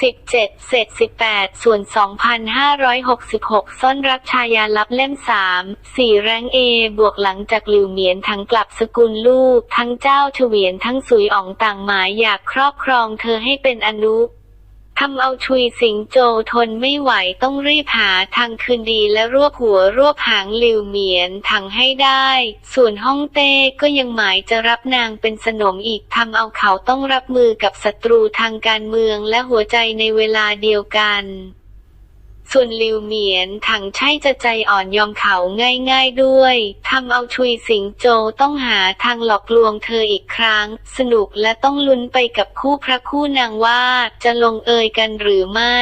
17 เศษ 18 ส่วน 2,566 ซ่อนรักชายาลับเล่ม 3 4 แรงเอบวกหลังจากหลิวเหมียนทั้งกลับสกุลลูก ทั้งเจ้าเฉวียนทั้งสุยอ่องต่างหมายอยากครอบครองเธอให้เป็นอนุ ทำเอาชุยสิงโจทนไม่ไหวต้องรีบหาทางคืนดีและรวบหัวรวบหางหลิวเหมียนทังให้ได้ ส่วนฮ่องเต้ก็ยังหมายจะรับนางเป็นสนมอีกทำเอาเขาต้องรับมือกับศัตรูทางการเมืองและหัวใจในเวลาเดียวกัน ส่วนลิวเหมียนถังใช่จะใจอ่อนยอมเขาง่ายๆด้วย ทำเอาชุยสิงโจต้องหาทางหลอกลวงเธออีกครั้ง สนุกและต้องลุ้นไปกับคู่พระคู่นางว่าจะลงเอยกันหรือไม่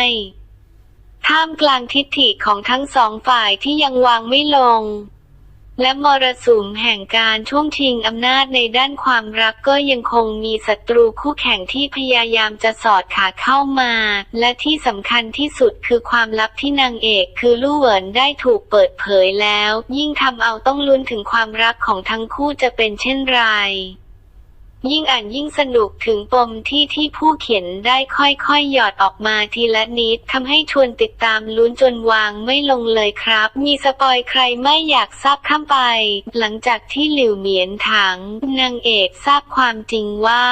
ท่ามกลางทิฐิของทั้งสองฝ่ายที่ยังวางไม่ลง และมรสุมแห่งการช่วงชิงอำนาจในด้านความรักก็ยังคงมีศัตรูคู่แข่งที่พยายามจะสอดขาเข้ามา และที่สำคัญที่สุดคือความลับที่นางเอกคือลู่เหวินได้ถูกเปิดเผยแล้ว ยิ่งทำเอาต้องลุ้นถึงความรักของทั้งคู่จะเป็นเช่นไร ยิ่งอ่านยิ่งสนุกถึงปมที่ที่ผู้เขียนได้ค่อยๆ หยอดออกมาทีละนิดทำให้ชวนติดตามลุ้นจนวางไม่ลงเลยครับ มีสปอยใครไม่อยากทราบข้ามไป หลังจากที่หลิวเหมียนถังนางเอกทราบความจริงว่า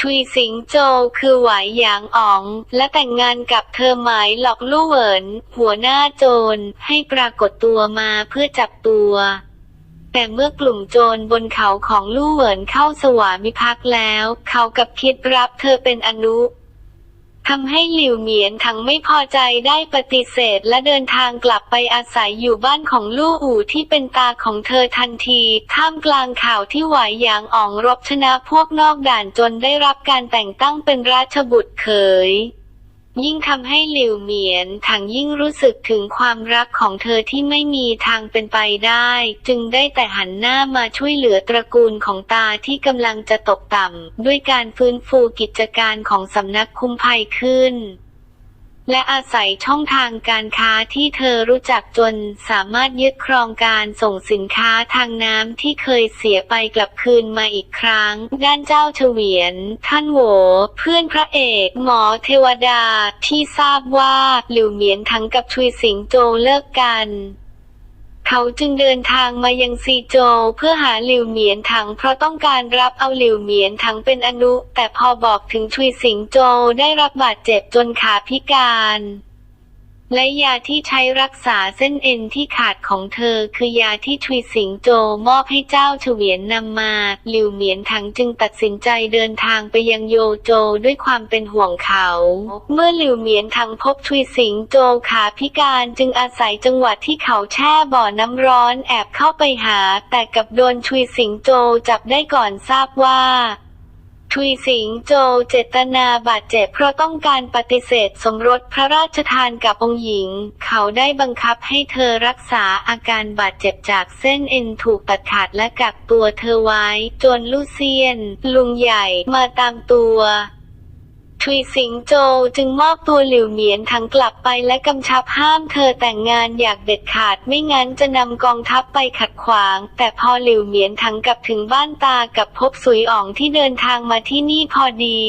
ทุยสิงโจคือหวายหยางอ๋อง และแต่งงานกับเธอหมายหลอกลู่เหวินหัวหน้าโจรให้ปรากฏตัวมาเพื่อจับตัว แต่เมื่อกลุ่มโจรบนเขาของลู่เหวินเข้าสวามิภักดิ์แล้ว เขากับคิดรับเธอเป็นอนุทำให้หลิวเหมียนทั้งไม่พอใจได้ปฏิเสธและเดินทางกลับไปอาศัยอยู่บ้านของลู่อู่ที่เป็นตาของเธอทันที ท่ามกลางข่าวที่หวายหยางอ๋องรบชนะพวกนอกด่านจนได้รับการแต่งตั้งเป็นราชบุตรเขย ยิ่งทำให้หลิวเหมียนถังยิ่งรู้สึกถึงความรักของเธอที่ไม่มีทางเป็นไปได้ จึงได้แต่หันหน้ามาช่วยเหลือตระกูลของตาที่กำลังจะตกต่ำ ด้วยการฟื้นฟูกิจการของสำนักคุ้มภัยขึ้น และอาศัยช่องทางการค้าที่เธอรู้จักจนสามารถยึดครองการส่งสินค้าทางน้ำที่เคยเสียไปกลับคืนมาอีกครั้ง ด้านเจ้าเฉวียน ท่านโหวเพื่อนพระเอก หมอเทวดาที่ทราบว่าหลิวเหมียนทั้งกับชุยสิงโจเลิกกัน เขาจึงเดินทางมายังซีโจวเพื่อหาหลิวเหมียนถัง เพราะต้องการรับเอาหลิวเหมียนถังเป็นอนุ แต่พอบอกถึงชุยสิงโจวได้รับบาดเจ็บจนขาพิการ และยาที่ใช้รักษาเส้นเอ็นที่ขาดของเธอ คือยาที่ชุยสิงโจมอบให้เจ้าเฉวียนนำมาหลิวเหมียนถังจึงตัดสินใจเดินทางไปยังโยโจด้วยความเป็นห่วงเขา เมื่อหลิวเหมียนถังพบชุยสิงโจขาพิการจึงอาศัยจังหวะที่เขาแช่บ่อน้ำร้อนแอบเข้าไปหา แต่กลับโดนชุยสิงโจจับได้ก่อนทราบว่า ทุยสิงโจวเจตนาบาดเจ็บเพราะต้องการปฏิเสธสมรสพระราชทานกับองค์หญิง เขาได้บังคับให้เธอรักษาอาการบาดเจ็บจากเส้นเอ็นถูกตัดขาดและกักตัวเธอไว้ จนลูเซียน ลุงใหญ่มาตามตัว ทุยสิงโจวจึงมอบตัวหลิวเหมียนทั้งกลับไปและกำชับห้ามเธอแต่งงานอยางเด็ดขาดไม่งั้นจะนำกองทัพไปขัดขวาง แต่พอหลิวเหมียนทั้งกลับถึงบ้านตากับพบสุยอ๋องที่เดินทางมาที่นี่พอดี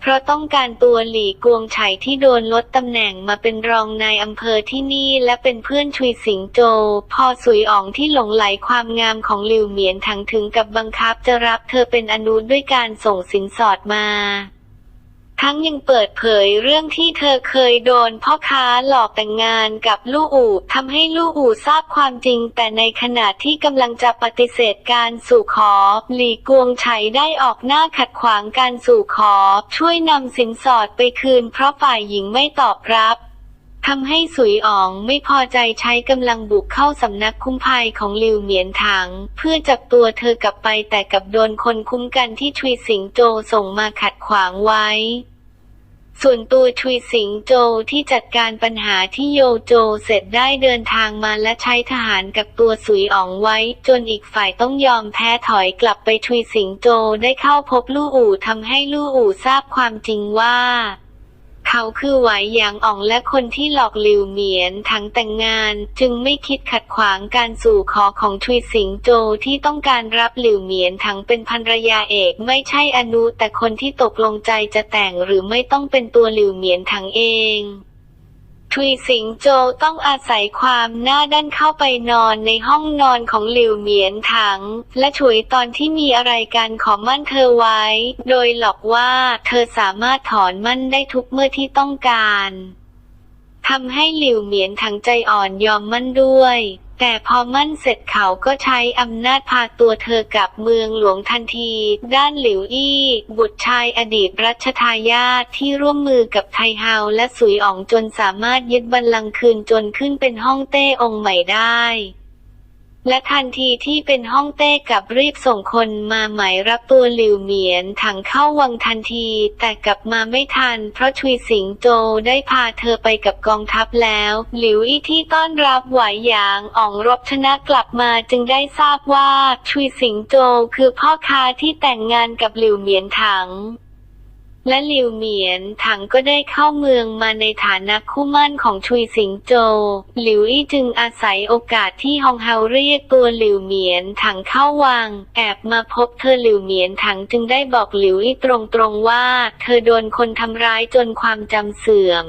เพราะต้องการตัวหลี่กวงไฉที่โดนลดตำแหน่งมาเป็นรองนายอำเภอที่นี่และเป็นเพื่อนชุยสิงโจ พอสุยอ๋องที่หลงไหลความงามของหลิวเหมียนทั้งถึงกับบังคับจะรับเธอเป็นอนุด้วยการส่งสินสอดมา ทั้งยังเปิดเผยเรื่องที่เธอเคยโดนพ่อค้าหลอกแต่งงานกับลู่อู่ทำให้ลู่อู่ทราบความจริง แต่ในขณะที่กำลังจะปฏิเสธการสู่ขอ หลีกวงไฉได้ออกหน้าขัดขวางการสู่ขอ ช่วยนำสินสอดไปคืนเพราะฝ่ายหญิงไม่ตอบรับ ทำให้สุยอ๋องไม่พอใจใช้กำลังบุกเข้าสำนักคุ้มภัยของลิวเหมียนถัง เพื่อจับตัวเธอกลับไปแต่กลับโดนคนคุ้มกันที่ชุยสิงโจส่งมาขัดขวางไว้ ส่วนตัวชุยสิงโจที่จัดการปัญหาที่โยโจเสร็จได้เดินทางมาและใช้ทหารกับตัวสุยอ๋องไว้ จนอีกฝ่ายต้องยอมแพ้ถอยกลับไปชุยสิงโจได้เข้าพบลู่อู่ทำให้ลู่อู่ทราบความจริงว่า เขาคือไหวหยางอ่องและคนที่หลอกหลิวเหมียนทั้งแต่งงาน จึงไม่คิดขัดขวางการสู่ขอของทุยสิงโจที่ต้องการรับหลิวเหมียนทั้งเป็นภรรยาเอกไม่ใช่อนุแต่คนที่ตกลงใจจะแต่งหรือไม่ต้องเป็นตัวหลิวเหมียนทั้งเอง ทุยสิงโจต้องอาศัยความหน้าด้านเข้าไปนอนในห้องนอนของหลิวเหมียนถัง และฉวยตอนที่มีอะไรกันขอมั่นเธอไว้ โดยหลอกว่าเธอสามารถถอนมั่นได้ทุกเมื่อที่ต้องการทำให้หลิวเหมียนถังใจอ่อนยอมมั่นด้วย แต่พอมั่นเสร็จเขาก็ใช้อำนาจพาตัวเธอกลับเมืองหลวงทันที ด้านหลิวอี้ บุตรชายอดีตรัชทายาทที่ร่วมมือกับไทเฮาและสุยอ๋องจนสามารถยึดบัลลังก์คืนจนขึ้นเป็นฮ่องเต้องค์ใหม่ได้ และทันทีที่เป็นฮ่องเต้กับรีบส่งคนมาหมายรับตัวหลิวเหมียนถังเข้าวังทันที แต่กลับมาไม่ทัน เพราะชุยสิงโจได้พาเธอไปกับกองทัพแล้ว หลิวอี้ที่ต้อนรับไหวหยางอ่องรบชนะกลับมาจึงได้ทราบว่าชุยสิงโจคือพ่อค้าที่แต่งงานกับหลิวเหมียนถัง และหลิวเหมียนถังก็ได้เข้าเมืองมาในฐานะคู่มั่นของชุยสิงโจ หลิวอี้จึงอาศัยโอกาสที่ฮองเฮาเรียกตัวหลิวเหมียนถังเข้าวัง แอบมาพบเธอหลิวเหมียนถังจึงได้บอกหลิวอี้ตรงๆว่า เธอโดนคนทำร้ายจนความจำเสื่อม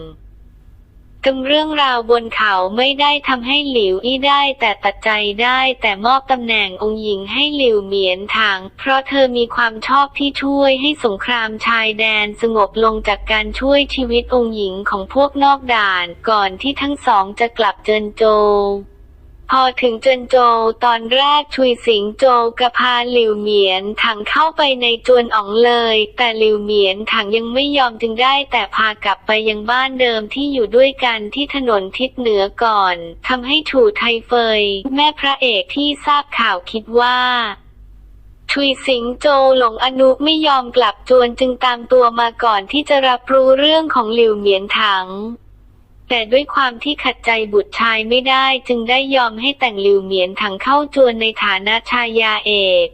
กำเรื่องราวบนเขาไม่ได้ทำให้หลิวอี้ได้แต่ตัดใจได้แต่มอบตำแหน่งองค์หญิงให้หลิวเหมียนถังเพราะเธอมีความชอบที่ช่วยให้สงครามชายแดนสงบลงจากการช่วยชีวิตองค์หญิงของพวกนอกด่าน ก่อนที่ทั้งสองจะกลับเจินโจ พอถึงเจินโจตอนแรกชุยสิงโจกระพาหลิวเหมียนถังเข้าไปในจวนอ๋องเลย แต่หลิวเหมียนถังยังไม่ยอมจึงได้แต่พากลับไปยังบ้านเดิมที่อยู่ด้วยกันที่ถนนทิศเหนือก่อนทำให้ถูไทเฟย แม่พระเอกที่ทราบข่าวคิดว่าชุยสิงโจหลงอนุไม่ยอมกลับจวนจึงตามตัวมาก่อนที่จะรับรู้เรื่องของหลิวเหมียนถัง แต่ด้วยความที่ขัดใจบุตรชายไม่ได้จึงได้ยอมให้แต่งหลิวเหมียนถังเข้าจวนในฐานะชายาเอก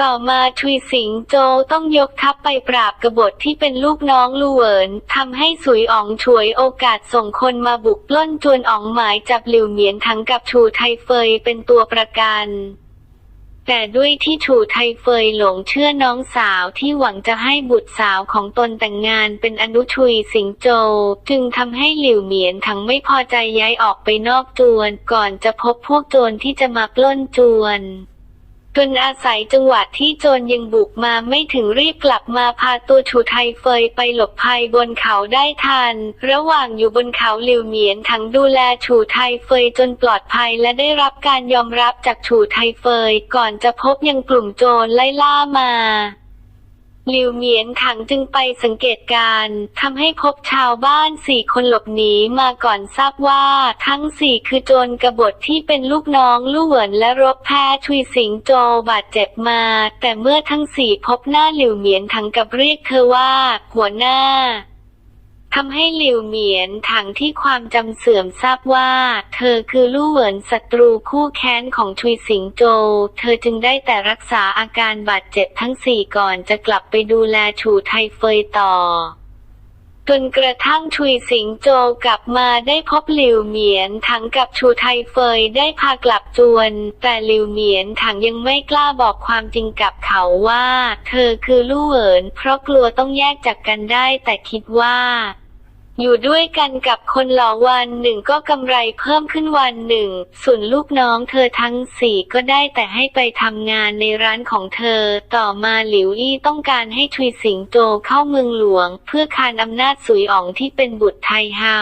ต่อมาทุยสิงโจต้องยกทัพไปปราบกบฏที่เป็นลูกน้องลูเวินทำให้สุยอ๋องฉวยโอกาสส่งคนมาบุกปล้นจวนอ๋องหมายจับหลิวเหมียนถังกับชูไทเฟยเป็นตัวประกัน แต่ด้วยที่ถูไทเฟยหลงเชื่อน้องสาวที่หวังจะให้บุตรสาวของตนแต่งงานเป็นอนุชุยสิงโจ จึงทำให้หลิวเหมียนทั้งไม่พอใจย้ายออกไปนอกจวน ก่อนจะพบพวกโจรที่จะมาปล้นจวน จนอาศัยจังหวะที่โจรยังบุกมาไม่ถึงรีบกลับมาพาตัวชูไทเฟยไปหลบภัยบนเขาได้ทัน ระหว่างอยู่บนเขาหลิวเหมียนทั้งดูแลชูไทเฟยจนปลอดภัยและได้รับการยอมรับจากชูไทเฟยก่อนจะพบยังกลุ่มโจรไล่ล่ามา ลิวเหมียนถังจึงไปสังเกตการณ์ทำให้พบชาวบ้านสี่คนหลบหนีมาก่อนทราบว่าทั้งสี่คือโจรกบฏที่เป็นลูกน้องลู่เหวินและรบแพ้ชุยสิงโจบาดเจ็บมา แต่เมื่อทั้งสี่พบหน้าหลิวเหมียนถังกับเรียกเธอว่า หัวหน้า ทำให้หลิวเหมียนถังที่ความจำเสื่อมทราบว่า เธอคือลู่เหวินศัตรูคู่แค้นของชุยสิงโจ เธอจึงได้แต่รักษาอาการบาดเจ็บทั้งสี่ก่อนจะกลับไปดูแลชูไทเฟยต่อจนกระทั่งชุยสิงโจกลับมาได้พบหลิวเหมียนถังกับชูไทเฟยได้พากลับจวน แต่หลิวเหมียนถังยังไม่กล้าบอกความจริงกับเขาว่า เธอคือลู่เหวินเพราะกลัวต้องแยกจากกันได้แต่คิดว่า อยู่ด้วยกันกับคนหล่อวันหนึ่งก็กำไรเพิ่มขึ้นวันหนึ่ง ส่วนลูกน้องเธอทั้งสี่ก็ได้แต่ให้ไปทำงานในร้านของเธอ ต่อมาหลิวอี้ต้องการให้ทุยสิงโจเข้าเมืองหลวง เพื่อคานอำนาจสุยอ๋องที่เป็นบุตรไทเฮา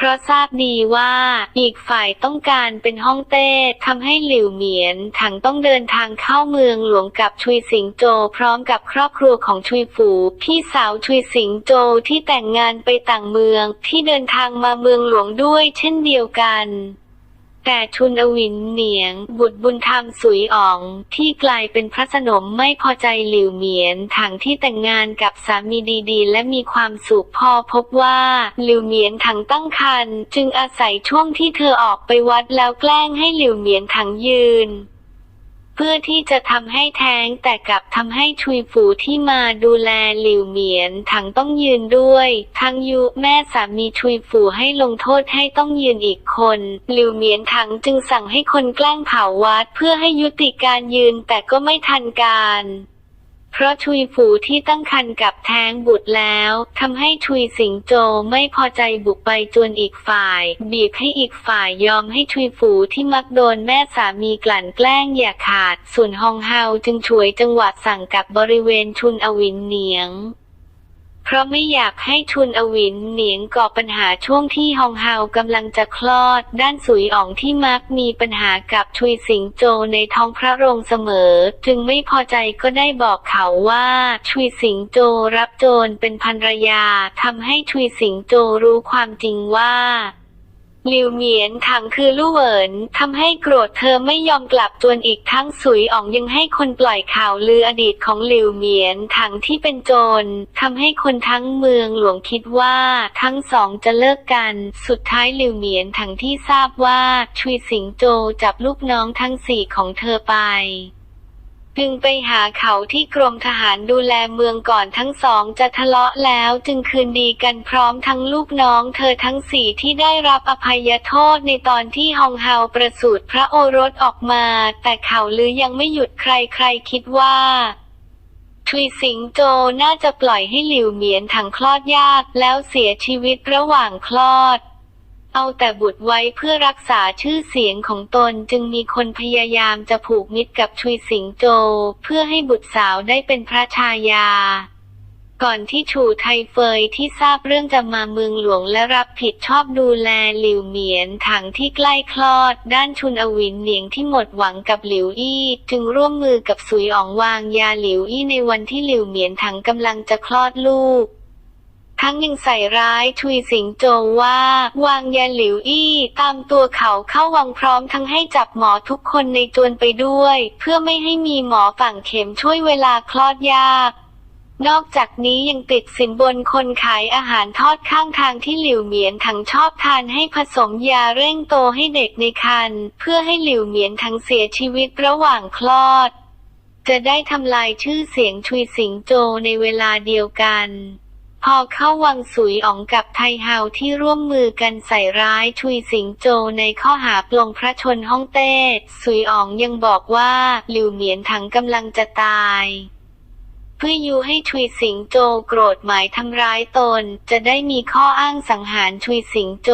เพราะทราบดีว่าอีกฝ่ายต้องการเป็นฮ่องเต้ทำให้หลิวเหมียนถังต้องเดินทางเข้าเมืองหลวงกับชุยสิงโจพร้อมกับครอบครัวของชุยฝูพี่สาวชุยสิงโจที่แต่งงานไปต่างเมืองที่เดินทางมาเมืองหลวงด้วยเช่นเดียวกัน แต่ชุนอวินเหนียง บุตรบุญธรรมสุยอ๋องที่กลายเป็นพระสนมไม่พอใจหลิวเหมียนถังที่แต่งงานกับสามีดีๆ และมีความสุขพอพบว่าหลิวเหมียนถังตั้งครรภ์จึงอาศัยช่วงที่เธอออกไปวัดแล้วแกล้งให้หลิวเหมียนถังยืน เพื่อที่จะทำให้แท้งแต่กลับทำให้ชุยฝูที่มาดูแลหลิวเหมียนถังต้องยืนด้วยทั้งยุแม่สามีชุยฝูให้ลงโทษให้ต้องยืนอีกคน หลิวเหมียนถังจึงสั่งให้คนแกล้งเผาวัดเพื่อให้ยุติการยืนแต่ก็ไม่ทันการ เพราะชุยฝูที่ตั้งครรภ์กับแท้งบุตรแล้วทำให้ชุยสิงโจไม่พอใจบุกไปจวนอีกฝ่าย บีบให้อีกฝ่ายยอมให้ชุยฝูที่มักโดนแม่สามีกลั่นแกล้งอย่าขาด ส่วนฮองเฮาจึงช่วยจังหวะสั่งกับบริเวณชุนอวินเหนียง เพราะไม่อยากให้ชุนอวินเหนียงก่อปัญหาช่วงที่ฮองเฮากำลังจะคลอด ด้านสุยอ๋องที่มักมีปัญหากับชุยสิงโจในท้องพระโรงเสมอ จึงไม่พอใจก็ได้บอกเขาว่าชุยสิงโจรับโจรเป็นภรรยาทำให้ชุยสิงโจรู้ความจริงว่า ลิวเหมียนถังคือลู่เหวินทำให้โกรธเธอไม่ยอมกลับจวนอีกทั้งสุยอ๋องยังให้คนปล่อยข่าวลืออดีตของหลิวเหมียนถังที่เป็นโจรทำให้คนทั้งเมืองหลวงคิดว่าทั้งสองจะเลิกกัน สุดท้ายหลิวเหมียนถังที่ทราบว่าชุยสิงโจจับลูกน้องทั้งสี่ของเธอไป จึงไปหาเขาที่กรมทหารดูแลเมืองก่อนทั้งสองจะทะเลาะแล้วจึงคืนดีกันพร้อมทั้งลูกน้องเธอทั้งสี่ที่ได้รับอภัยโทษในตอนที่ฮองเฮาประสูติพระโอรสออกมา แต่ข่าวลือยังไม่หยุดใครใครคิดว่าทุยสิงโจน่าจะปล่อยให้หลิวเหมียนถังคลอดยากแล้วเสียชีวิตระหว่างคลอด เอาแต่บุตรไว้เพื่อรักษาชื่อเสียงของตนจึงมีคนพยายามจะผูกมิตรกับชุยสิงโจ เพื่อให้บุตรสาวได้เป็นพระชายา ก่อนที่ชูไทเฟยที่ทราบเรื่องจะมาเมืองหลวงและรับผิดชอบดูแลหลิวเหมียนถังที่ใกล้คลอด ด้านชุนอวินเหนียงที่หมดหวังกับหลิวอี้จึงร่วมมือกับสุยอ๋องวางยาหลิวอี้ในวันที่หลิวเหมียนถังกำลังจะคลอดลูก ทั้งยังใส่ร้ายทุยสิงโจวว่า วางยาหลิวอี้ตามตัวเขาเข้าวังพร้อมทั้งให้จับหมอทุกคนในจวนไปด้วย เพื่อไม่ให้มีหมอฝั่งเข็มช่วยเวลาคลอดยากนอกจากนี้ยังติดสินบนคนขายอาหารทอดข้างทางที่หลิวเหมียนถังชอบทานให้ผสมยาเร่งโตให้เด็กในครรภ์เพื่อให้หลิวเหมียนถังเสียชีวิตระหว่างคลอด จะได้ทำลายชื่อเสียงชุยสิงโจในเวลาเดียวกัน พอเข้าวังสุยอ๋องกับไทเฮาที่ร่วมมือกันใส่ร้ายชุยสิงโจในข้อหาปลงพระชนฮ่องเต้ สุยอ๋องยังบอกว่าหลิวเหมียนถังกำลังจะตาย เพื่อยูให้ชุยสิงโจโกรธหมายทำร้ายตน จะได้มีข้ออ้างสังหารชุยสิงโจ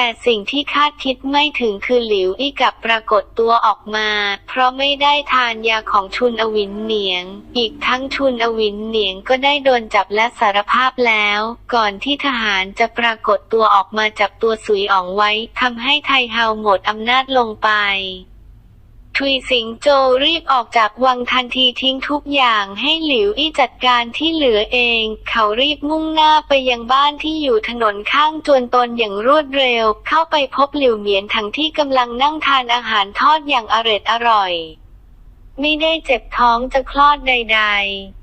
แต่สิ่งที่คาดคิดไม่ถึงคือหลิวอี้กับปรากฏตัวออกมา เพราะไม่ได้ทานยาของชุนอวินเหนียง อีกทั้งชุนอวินเหนียงก็ได้โดนจับและสารภาพแล้ว ก่อนที่ทหารจะปรากฏตัวออกมาจับตัวสุยอ๋องไว้ทำให้ไทเฮาหมดอำนาจลงไป ทุยสิงโจรีบออกจากวังทันทีทิ้งทุกอย่างให้หลิวอี้จัดการที่เหลือเอง เขารีบมุ่งหน้าไปยังบ้านที่อยู่ถนนข้างจวนตนอย่างรวดเร็ว เข้าไปพบหลิวเหมียนทั้งที่กำลังนั่งทานอาหารทอดอย่างอร็ดอร่อย ไม่ได้เจ็บท้องจะคลอดใด ๆ